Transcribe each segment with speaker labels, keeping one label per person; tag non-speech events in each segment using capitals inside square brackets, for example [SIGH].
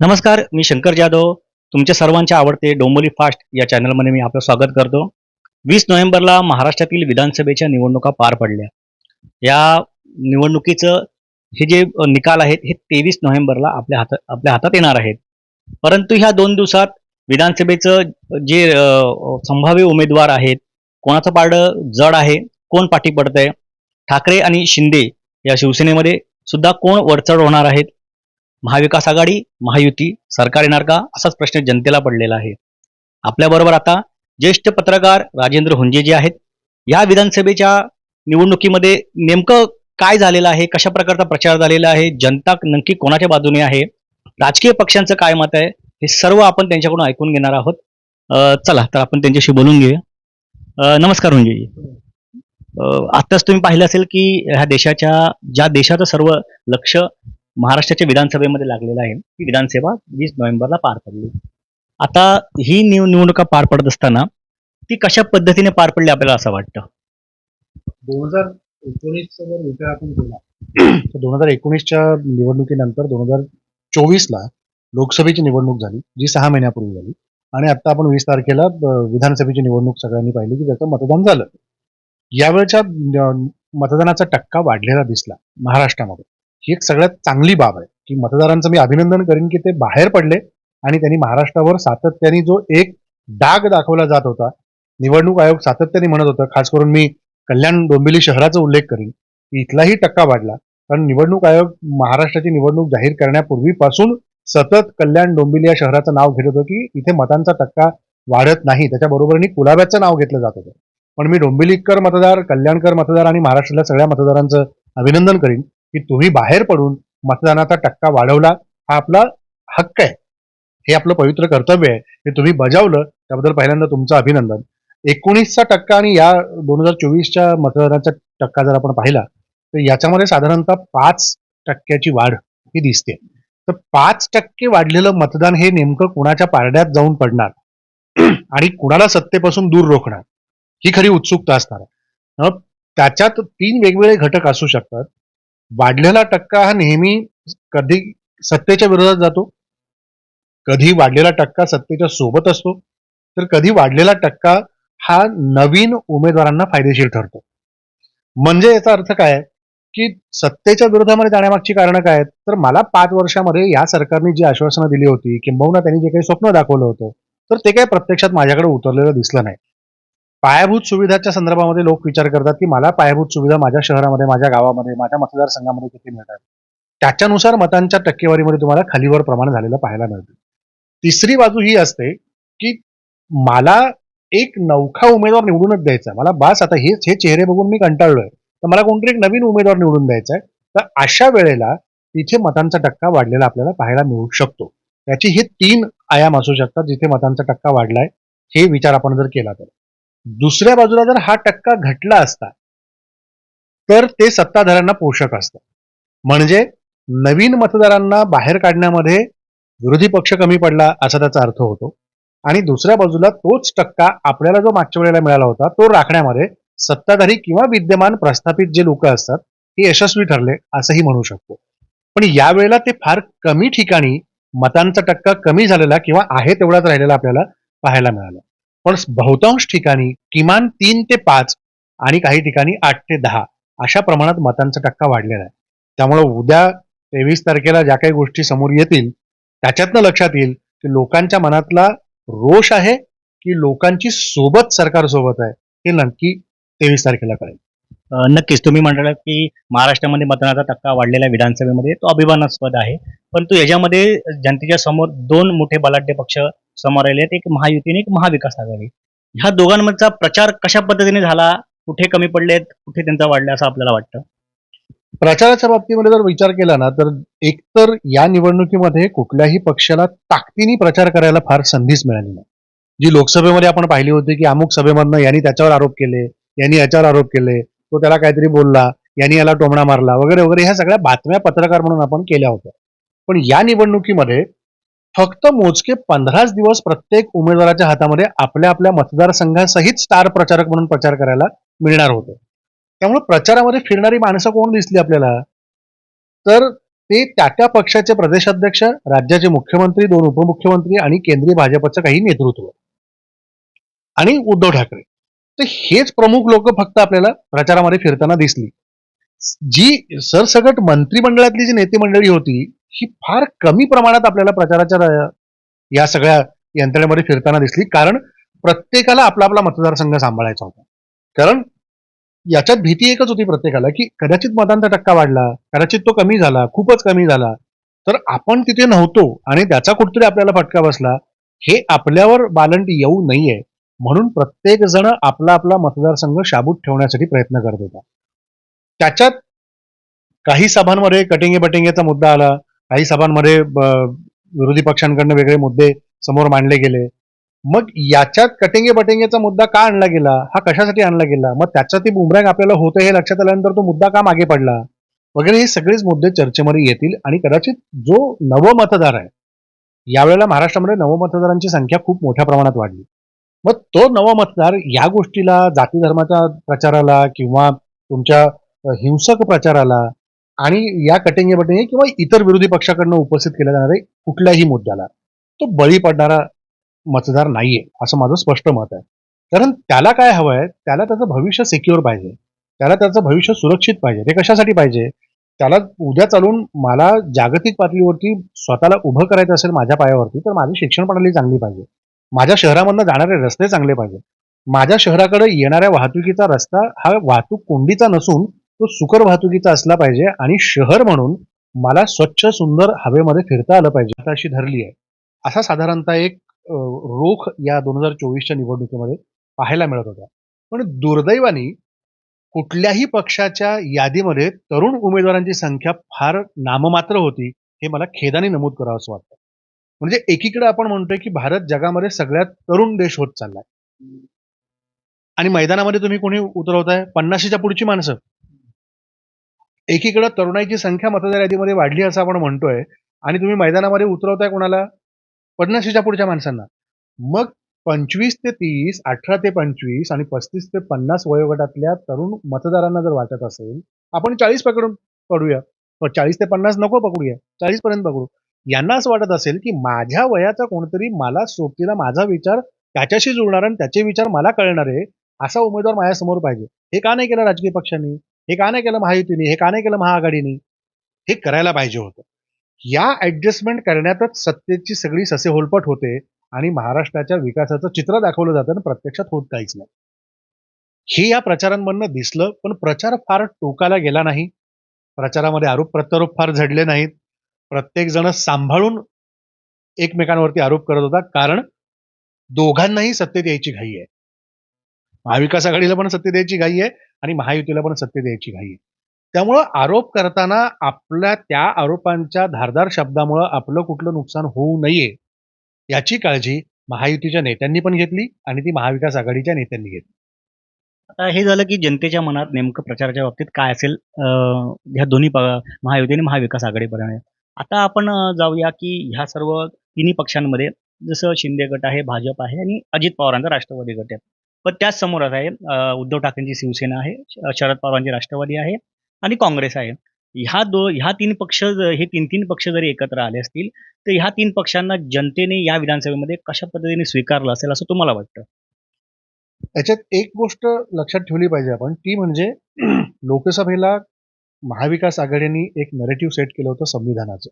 Speaker 1: नमस्कार मी शंकर जाधव. तुमच्या सर्वांचे आवडते डोंबोली फास्ट या चॅनलमध्ये मी आपलं स्वागत करतो. वीस नोव्हेंबरला महाराष्ट्रातील विधानसभेच्या निवडणुका पार पडल्या. या निवडणुकीचं हे जे निकाल आहेत हे तेवीस नोव्हेंबरला आपल्या हातात आपल्या हातात येणार आहेत. परंतु ह्या दोन दिवसात विधानसभेचं जे संभाव्य उमेदवार आहेत कोणाचं पारडं जड आहे कोण पाठी पडतंय? ठाकरे आणि शिंदे या शिवसेनेमध्ये सुद्धा कोण वरचढ होणार आहेत? महाविकास आघाडी महायुती सरकार येणार का? असाच प्रश्न जनतेला पडलेला आहे. आपल्याबरोबर आता ज्येष्ठ पत्रकार राजेंद्र हुंजे जे आहेत. या विधानसभेच्या निवडणुकीमध्ये नेमकं काय झालेलं आहे? कशा प्रकारचा प्रचार झालेला आहे? जनता नक्की कोणाच्या बाजूने आहे? राजकीय पक्षांचं काय मत आहे? हे सर्व आपण त्यांच्याकडून ऐकून घेणार आहोत. चला तर आपण त्यांच्याशी बोलून घेऊया. अं, नमस्कार हुंजेजी. आत्ताच तुम्ही पाहिलं असेल की ह्या देशाच्या ज्या देशाचं सर्व लक्ष महाराष्ट्राच्या विधानसभेमध्ये लागलेला आहे. ही विधानसभा वीस नोव्हेंबरला पार पडली. आता ही निव निवडणुका पार पडत असताना ती कशा पद्धतीने पार पडली आपल्याला असं वाटतं?
Speaker 2: दोन हजार एकोणीसचा जर विचार आपण केला [CLEARS THROAT] तर दोन हजार एकोणीसच्या निवडणुकीनंतर दोन हजार चोवीसला लोकसभेची निवडणूक झाली जी सहा महिन्यापूर्वी झाली. आणि आता आपण वीस तारखेला विधानसभेची निवडणूक सगळ्यांनी पाहिली की त्याचं मतदान झालं. यावेळच्या मतदानाचा टक्का वाढलेला दिसला महाराष्ट्रामध्ये. ही एक सगळ्यात चांगली बाब आहे की मतदारांचं मी अभिनंदन करीन की ते बाहेर पडले आणि त्यांनी महाराष्ट्रावर सातत्याने जो एक डाग दाखवला जात होता निवडणूक आयोग सातत्याने म्हणत होतं खास करून मी कल्याण डोंबिवली शहराचा उल्लेख करीन की इथलाही टक्का वाढला. कारण निवडणूक आयोग महाराष्ट्राची निवडणूक जाहीर करण्यापूर्वीपासून सतत कल्याण डोंबिवली या शहराचं नाव घेत होतं की इथे मतांचा टक्का वाढत नाही. त्याच्याबरोबरनी कुलाब्याचं नाव घेतलं जात होतं. पण मी डोंबिवलीकर मतदार कल्याणकर मतदार आणि महाराष्ट्रातल्या सगळ्या मतदारांचं अभिनंदन करीन. की तुम्ही बाहेर पडून मतदानाचा टक्का वाढवला हा आपला हक्क आहे. हे आपलं पवित्र कर्तव्य आहे. हे तुम्ही बजावलं त्याबद्दल पहिल्यांदा तुमचं अभिनंदन. एकोणीसचा टक्का आणि या दोन हजार चोवीसच्या मतदानाचा टक्का जर आपण पाहिला तर याच्यामध्ये साधारणतः पाच टक्क्याची वाढ ही दिसते. तर पाच टक्के वाढलेलं मतदान हे नेमकं कुणाच्या पारड्यात जाऊन पडणार? [CLEARS THROAT] आणि कुणाला सत्तेपासून दूर रोखणार? ही खरी उत्सुकता असणार त्याच्यात तीन वेगवेगळे घटक असू शकतात. वाढलेला टक्का हा नेहमी कधी सत्तेच्या विरोधात जातो? कधी वाढलेला टक्का सत्तेच्या सोबत असतो? तर कधी वाढलेला टक्का हा नवीन उमेदवारांना फायदेशीर ठरतो? म्हणजे याचा अर्थ काय की सत्तेच्या विरोधामध्ये जाण्यामागची कारणं काय आहेत? तर मला पाच वर्षामध्ये या सरकारने जी आश्वासनं दिली होती किंबहुना त्यांनी जे काही स्वप्न दाखवलं होतं तर ते काही प्रत्यक्षात माझ्याकडे उतरलेलं दिसलं नाही. पायाभूत सुविधाच्या संदर्भामध्ये लोक विचार करतात की मला पायाभूत सुविधा माझ्या शहरामध्ये माझ्या गावामध्ये माझ्या मतदारसंघामध्ये किती मिळतात? त्याच्यानुसार मतांच्या टक्केवारीमध्ये तुम्हाला खालीवर प्रमाण झालेलं पाहायला मिळतं. तिसरी बाजू ही असते की मला एक नौखा उमेदवार निवडूनच द्यायचा मला बास आता हेच हे चेहरे बघून मी कंटाळलोय. तर मला कोणतरी एक नवीन उमेदवार निवडून द्यायचा आहे. तर अशा वेळेला तिथे मतांचा टक्का वाढलेला आपल्याला पाहायला मिळू शकतो. त्याची हे तीन आयाम असू शकतात जिथे मतांचा टक्का वाढलाय हे विचार आपण जर केला तर. दुसऱ्या बाजूला जर हा टक्का घटला असता तर ते सत्ताधाऱ्यांना पोषक असतं. म्हणजे नवीन मतदारांना बाहेर काढण्यामध्ये विरोधी पक्ष कमी पडला असा त्याचा अर्थ होतो. आणि दुसऱ्या बाजूला तोच टक्का आपल्याला जो मागच्या वेळेला मिळाला होता तो राखण्यामध्ये सत्ताधारी किंवा विद्यमान प्रस्थापित जे लोक असतात हे यशस्वी ठरले असंही म्हणू शकतो. पण यावेळेला ते फार कमी ठिकाणी मतांचा टक्का कमी झालेला किंवा आहे तेवढाच राहिलेला आपल्याला पाहायला मिळाला. पण बहुतांश ठिकाणी किमान तीन ते पाच आणि काही ठिकाणी आठ ते दहा अशा प्रमाणात मतांचा टक्का वाढलेला आहे. त्यामुळे उद्या तेवीस तारखेला ज्या काही गोष्टी समोर येतील त्याच्यातनं लक्षात येईल की लोकांच्या मनातला रोष आहे की लोकांची सोबत सरकार सोबत आहे हे नक्की तेवीस तारखेला कळेल.
Speaker 1: नक्कीच. तुम्ही म्हणालात की महाराष्ट्रामध्ये मतदानाचा टक्का वाढलेला विधानसभेमध्ये. तो अभिमानास्पद आहे. परंतु याच्यामध्ये जनतेच्या समोर दोन मोठे बलाढ्य पक्ष समोर आले आहेत. एक महायुती आणि एक महाविकास आघाडी. ह्या दोघांमधचा प्रचार कशा पद्धतीने झाला? कुठे कमी पडलेत? कुठे त्यांचा वाढला असं आपल्याला वाटतं?
Speaker 2: प्रचाराच्या बाबतीमध्ये जर विचार केला ना तर एकतर या निवडणुकीमध्ये कुठल्याही पक्षाला ताकदीने प्रचार करायला फार संधीच मिळाली नाही. जी लोकसभेमध्ये आपण पाहिली होती की अमुक सभेमधनं यांनी त्याच्यावर आरोप केले यांनी याच्यावर आरोप केले तो त्याला काहीतरी बोलला यांनी याला टोमणा मारला वगैरे वगैरे ह्या सगळ्या बातम्या पत्रकार म्हणून आपण केल्या होत्या. पण या निवडणुकीमध्ये फक्त मोजके पंधराच दिवस प्रत्येक उमेदवाराच्या हातामध्ये आपल्या आपल्या मतदारसंघासहित स्टार प्रचारक म्हणून प्रचार करायला मिळणार होतं. त्यामुळे प्रचारामध्ये फिरणारी माणसं कोण दिसली आपल्याला? तर ते त्या त्या पक्षाचे प्रदेशाध्यक्ष राज्याचे मुख्यमंत्री दोन उपमुख्यमंत्री आणि केंद्रीय भाजपचं काही नेतृत्व. आणि उद्धव ठाकरे. तर हेच प्रमुख लोक फक्त आपल्याला प्रचारामध्ये फिरताना दिसली. जी सरसकट मंत्रिमंडळातली जी नेते मंडळी होती ही फार कमी प्रमाणात आपल्याला प्रचाराच्या या सगळ्या यंत्रणेमध्ये फिरताना दिसली. कारण प्रत्येकाला आपला आपला मतदारसंघ सांभाळायचा होता. कारण याच्यात भीती एकच होती प्रत्येकाला की कदाचित मतांचा टक्का वाढला कदाचित तो कमी झाला खूपच कमी झाला. तर आपण तिथे नव्हतो आणि त्याचा कुठतरी आपल्याला फटका बसला. हे आपल्यावर बालंट येऊ नये म्हणून प्रत्येक जण आपला आपला मतदारसंघ शाबूत ठेवण्यासाठी प्रयत्न करत होता. त्याच्यात काही सभांमध्ये कटिंगे बटिंगेचा मुद्दा आला. काही सभांमध्ये विरोधी पक्षांकडनं वेगळे मुद्दे समोर मांडले गेले. मग याच्यात कटिंगे बटेंगेचा मुद्दा का आणला गेला? हा कशासाठी आणला गेला? मग त्याचा ती बुमरँग आपल्याला होतं हे लक्षात आल्यानंतर तो मुद्दा का मागे पडला? वगैरे हे सगळेच मुद्दे चर्चेमध्ये येतील आणि कदाचित जो नव मतदार आहे यावेळेला महाराष्ट्रामध्ये नवमतदारांची संख्या खूप मोठ्या प्रमाणात वाढली. मग तो नवमतदार या गोष्टीला जाती धर्माच्या प्रचाराला किंवा तुमच्या हिंसक प्रचाराला आणि या कटेंगे बटेंगे किंवा इतर विरोधी पक्षाकडनं उपस्थित केल्या जाणारे कुठल्याही मुद्द्याला तो बळी पडणारा मतदार नाहीये असं माझं स्पष्ट मत आहे. कारण त्याला काय हवं आहे त्याला त्याचं भविष्य सिक्युअर पाहिजे. त्याला त्याचं भविष्य सुरक्षित पाहिजे. ते कशासाठी पाहिजे? त्याला उद्या चालून मला जागतिक पातळीवरती स्वतःला उभं करायचं असेल माझ्या पायावरती तर माझी शिक्षण प्रणाली चांगली पाहिजे. माझ्या शहरामधनं जाणारे रस्ते चांगले पाहिजे. माझ्या शहराकडे येणाऱ्या वाहतुकीचा रस्ता हा वाहतूक कोंडीचा नसून तो सुकर वाहतुकीचा असला पाहिजे आणि शहर म्हणून मला स्वच्छ सुंदर हवेमध्ये फिरता आलं पाहिजे आता अशी धरली आहे. असा साधारणतः एक रोख या दोन हजार चोवीसच्या निवडणुकीमध्ये पाहायला मिळत होता. पण दुर्दैवानी कुठल्याही पक्षाच्या यादीमध्ये तरुण उमेदवारांची संख्या फार नाममात्र होती हे मला खेदाने नमूद करावं असं वाटतं. म्हणजे एकीकडे आपण म्हणतोय की भारत जगामध्ये सगळ्यात तरुण देश होत चाललाय. आणि मैदानामध्ये तुम्ही कोणी उतरवताय? पन्नाशीच्या पुढची माणसं. एकीकडे तरुणाईची संख्या मतदार यादीमध्ये वाढली असं आपण म्हणतोय आणि तुम्ही मैदानामध्ये उतरवताय कोणाला? पन्नाशीच्या पुढच्या माणसांना. मग पंचवीस ते तीस अठरा ते पंचवीस आणि पस्तीस ते पन्नास वयोगटातल्या तरुण मतदारांना जर वाटत असेल आपण चाळीस पकडून पडूया पण चाळीस ते पन्नास नको पकडूया. चाळीस पर्यंत पकडू. यांना असं वाटत असेल की माझ्या वयाचा कोणतरी मला सोबतीला माझा विचार त्याच्याशी जुळणार आणि त्याचे विचार मला कळणारे असा उमेदवार माझ्यासमोर पाहिजे. हे का नाही केलं राजकीय पक्षांनी? हे का नाही केलं महायुतीने? हे का नाही केलं महाआघाडीने? हे करायला पाहिजे होतं. या ऍडजस्टमेंट करण्यातच सत्तेची सगळी ससे होलपट होते आणि महाराष्ट्राच्या विकासाचं चित्र दाखवलं जातं आणि प्रत्यक्षात होत काहीच नाही. हे या प्रचारांमधनं दिसलं पण प्रचार फार टोकाला गेला नाही. प्रचारामध्ये आरोप प्रत्यारोप फार झडले नाहीत. प्रत्येक जण सांभाळून एकमेकांवरती आरोप करत होता कारण दोघांनाही सत्तेत यायची घाई आहे. महाविकास आघाडीला पण सत्तेत यायची घाई आहे. आणि महायुतीला पण सत्य द्यायची घाई आहे त्यामुळं आरोप करताना आपल्या त्या आरोपांच्या धारदार शब्दामुळं आपलं कुठलं नुकसान होऊ नये याची काळजी महायुतीच्या नेत्यांनी पण घेतली आणि ती महाविकास आघाडीच्या नेत्यांनी घेतली.
Speaker 1: आता हे झालं की जनतेच्या मनात नेमकं प्रचाराच्या बाबतीत काय असेल अं, ह्या दोन्ही महायुती आणि महाविकास आघाडीपर्यंत आता आपण जाऊया की ह्या सर्व तिन्ही पक्षांमध्ये जसं शिंदे गट आहे भाजप आहे आणि अजित पवारांचा राष्ट्रवादी गट आहे. पण त्याच समोरच आहे उद्धव ठाकरेंची शिवसेना आहे शरद पवारांची राष्ट्रवादी आहे आणि काँग्रेस आहे. ह्या दो ह्या तीन पक्ष हे तीन तीन पक्ष जरी एकत्र आले असतील तर ह्या तीन पक्षांना जनतेने या विधानसभेमध्ये कशा पद्धतीने स्वीकारलं असेल असं तुम्हाला वाटतं?
Speaker 2: याच्यात एक गोष्ट लक्षात ठेवली पाहिजे आपण ती म्हणजे [CLEARS THROAT] लोकसभेला महाविकास आघाडीने एक नेरेटिव्ह सेट केलं होतं संविधानाचं.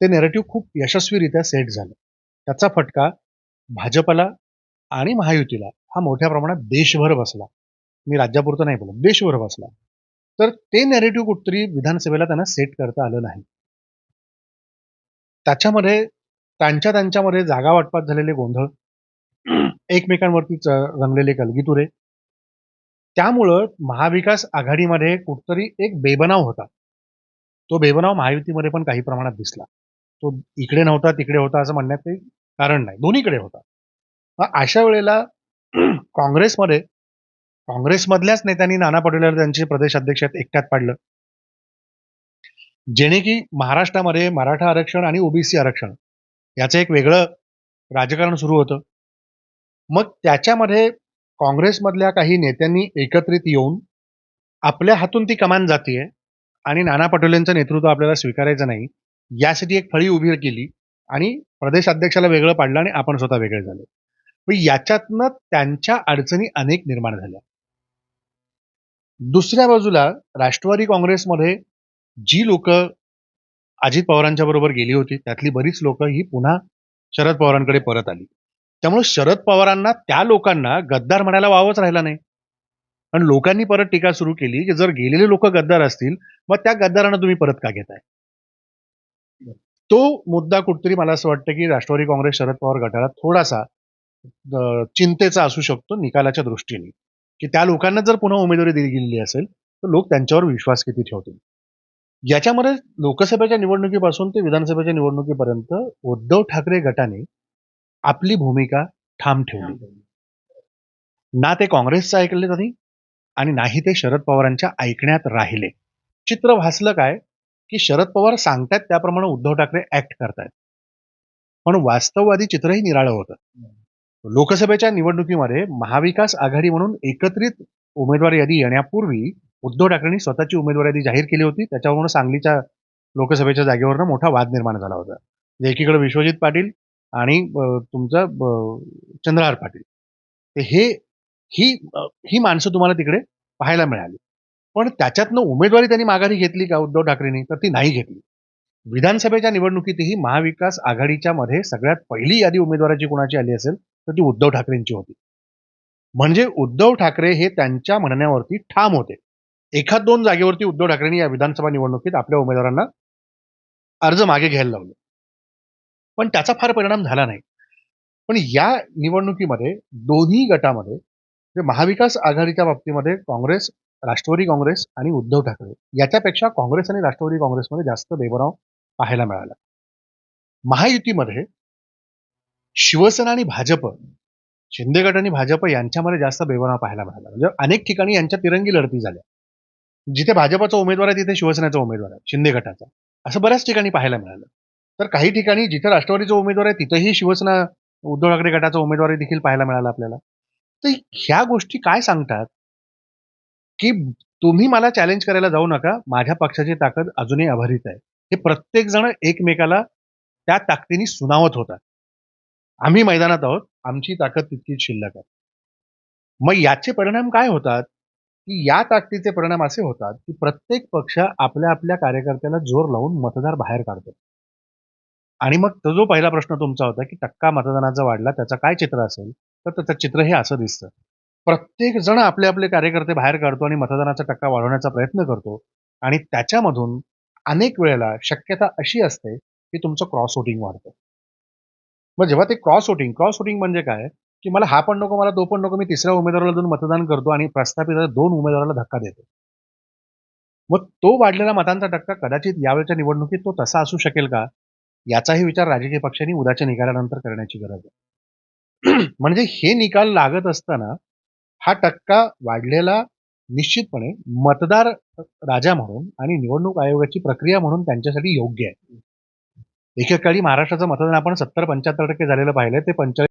Speaker 2: ते नेरेटिव्ह खूप यशस्वीरित्या सेट झालं. त्याचा फटका भाजपला आणि महायुतीला हा मोठ्या प्रमाणात देशभर बसला. मी राज्यापुरतं नाही बोलत देशभर बसला. तर ते नेरेटिव्ह कुठतरी विधानसभेला त्यांना सेट करता आलं नाही. त्याच्यामध्ये त्यांच्या त्यांच्यामध्ये जागा वाटपात झालेले गोंधळ एकमेकांवरती च- रंगलेले कलगीतुरे त्यामुळं महाविकास आघाडीमध्ये कुठतरी एक बेबनाव होता. तो बेबनाव महायुतीमध्ये पण काही प्रमाणात दिसला. तो इकडे नव्हता तिकडे होता असं म्हणण्यात काही कारण नाही. दोन्हीकडे होता. मग अशा वेळेला काँग्रेसमध्ये काँग्रेसमधल्याच नेत्यांनी नाना पटोले त्यांचे प्रदेश अध्यक्षात एकट्यात पाडलं. जेणे की महाराष्ट्रामध्ये मराठा आरक्षण आणि ओबीसी आरक्षण याचं एक वेगळं राजकारण सुरू होतं. मग त्याच्यामध्ये काँग्रेसमधल्या काही नेत्यांनी एकत्रित येऊन आपल्या हातून ती कमान जातीये आणि नाना पटोलेंचं नेतृत्व आपल्याला स्वीकारायचं नाही यासाठी एक फळी उभी केली आणि प्रदेश अध्यक्षाला वेगळं पाडलं आणि आपण स्वतः वेगळे झाले. पण याच्यातनं त्यांच्या अडचणी अनेक निर्माण झाल्या. दुसऱ्या बाजूला राष्ट्रवादी काँग्रेसमध्ये जी लोक अजित पवारांच्या बरोबर गेली होती त्यातली बरीच लोक ही पुन्हा शरद पवारांकडे परत आली. त्यामुळे शरद पवारांना त्या लोकांना गद्दार म्हणायला वावच राहिला नाही. आणि लोकांनी परत टीका सुरू केली की जर गेलेले लोक गद्दार असतील मग त्या गद्दारांना तुम्ही परत का घेताय? तो मुद्दा कुठतरी मला असं वाटतं की राष्ट्रवादी काँग्रेस शरद पवार गटाला थोडासा चिंतेचा असू शकतो निकालाच्या दृष्टीने. की त्या लोकांना जर पुन्हा उमेदवारी दिली गेलेली असेल तर लोक त्यांच्यावर विश्वास किती ठेवतील? याच्यामध्ये लोकसभेच्या निवडणुकीपासून ते विधानसभेच्या निवडणुकीपर्यंत उद्धव ठाकरे गटाने आपली भूमिका ठाम ठेवली. ना ते काँग्रेसचं ऐकले त्यांनी आणि नाही ते शरद पवारांच्या ऐकण्यात राहिले. चित्र भासलं काय? की शरद पवार सांगतायत त्याप्रमाणे उद्धव ठाकरे ऍक्ट करतायत. पण वास्तववादी चित्रही निराळं होतं. लोकसभेच्या निवडणुकीमध्ये महाविकास आघाडी म्हणून एकत्रित उमेदवार यादी येण्यापूर्वी उद्धव ठाकरेंनी स्वतःची उमेदवार यादी जाहीर केली होती. त्याच्यावरून सांगलीच्या लोकसभेच्या जागेवरनं मोठा वाद निर्माण झाला होता. एकीकडे विश्वजित पाटील आणि तुमचं चंद्रहार पाटील. हे ही ही माणसं तुम्हाला तिकडे पाहायला मिळाली. पण त्याच्यातनं उमेदवारी त्यांनी माघारी घेतली का उद्धव ठाकरेंनी? तर ती नाही घेतली. विधानसभेच्या निवडणुकीतही महाविकास आघाडीच्या मध्ये सगळ्यात पहिली यादी उमेदवाराची कोणाची आली असेल? तर ती उद्धव ठाकरेंची होती. म्हणजे उद्धव ठाकरे हे त्यांच्या म्हणण्यावरती ठाम होते. एखाद दोन जागेवरती उद्धव ठाकरेंनी या विधानसभा निवडणुकीत आपल्या उमेदवारांना अर्ज मागे घ्यायला लावले. पण त्याचा फार परिणाम झाला नाही. पण या निवडणुकीमध्ये दोन्ही गटामध्ये म्हणजे महाविकास आघाडीच्या बाबतीमध्ये काँग्रेस राष्ट्रवादी काँग्रेस आणि उद्धव ठाकरे याच्यापेक्षा काँग्रेस आणि राष्ट्रवादी काँग्रेसमध्ये जास्त बेबराव पाहायला मिळाला. महायुतीमध्ये शिवसेना आणि भाजप शिंदे गट आणि भाजप यांच्यामध्ये जास्त बेबनाव पाहायला मिळाला. म्हणजे अनेक ठिकाणी यांच्या तिरंगी लढती झाल्या. जिथे भाजपाचा उमेदवार आहे तिथे शिवसेनेचा उमेदवार आहे शिंदे गटाचा. असं बऱ्याच ठिकाणी पाहायला मिळालं. तर काही ठिकाणी जिथे राष्ट्रवादीचा उमेदवार आहे तिथेही शिवसेना उद्धव ठाकरे गटाचा उमेदवार देखील पाहायला मिळाला आपल्याला. तर ह्या गोष्टी काय सांगतात? की तुम्ही मला चॅलेंज करायला जाऊ नका. माझ्या पक्षाची ताकद अजूनही अभारित आहे. हे प्रत्येक जण एकमेकाला त्या ताकदीने सुनावत होता आम्ही मैदानात आहोत. आमची ताकद तितकीच शिल्लक आहे. मग याचे परिणाम काय होतात? की या ताकदीचे परिणाम असे होतात की प्रत्येक पक्ष आपल्या आपल्या कार्यकर्त्याला जोर लावून मतदार बाहेर काढतो. आणि मग तो जो पहिला प्रश्न तुमचा होता की टक्का मतदानाचा वाढला त्याचं काय चित्र असेल? तर त्याचं चित्र हे असं दिसतं. प्रत्येक जण आपले आपले कार्यकर्ते बाहेर काढतो आणि मतदानाचा टक्का वाढवण्याचा प्रयत्न करतो. आणि त्याच्यामधून अनेक वेळेला शक्यता अशी असते की तुमचं क्रॉस वोटिंग वाढतं. मग जेव्हा ते क्रॉस वोटिंग क्रॉस वोटिंग म्हणजे काय? की मला हा पण नको मला तो पण नको मी तिसऱ्या उमेदवाराला दोन मतदान करतो आणि प्रस्थापित दोन उमेदवाराला धक्का देतो. मग तो वाढलेला मतांचा टक्का कदाचित यावेळच्या निवडणुकीत तो तसा असू शकेल का? याचाही विचार राजकीय पक्षांनी उद्याच्या निकालानंतर करण्याची गरज आहे. [CLEARS THROAT] म्हणजे हे निकाल लागत असताना हा टक्का वाढलेला निश्चितपणे मतदार राजा म्हणून आणि निवडणूक आयोगाची प्रक्रिया म्हणून त्यांच्यासाठी योग्य आहे. एकेकाळी महाराष्ट्राचं मतदान आपण सत्तर पंच्याहत्तर टक्के झालेलं पाहिलंय ते पंचाळीस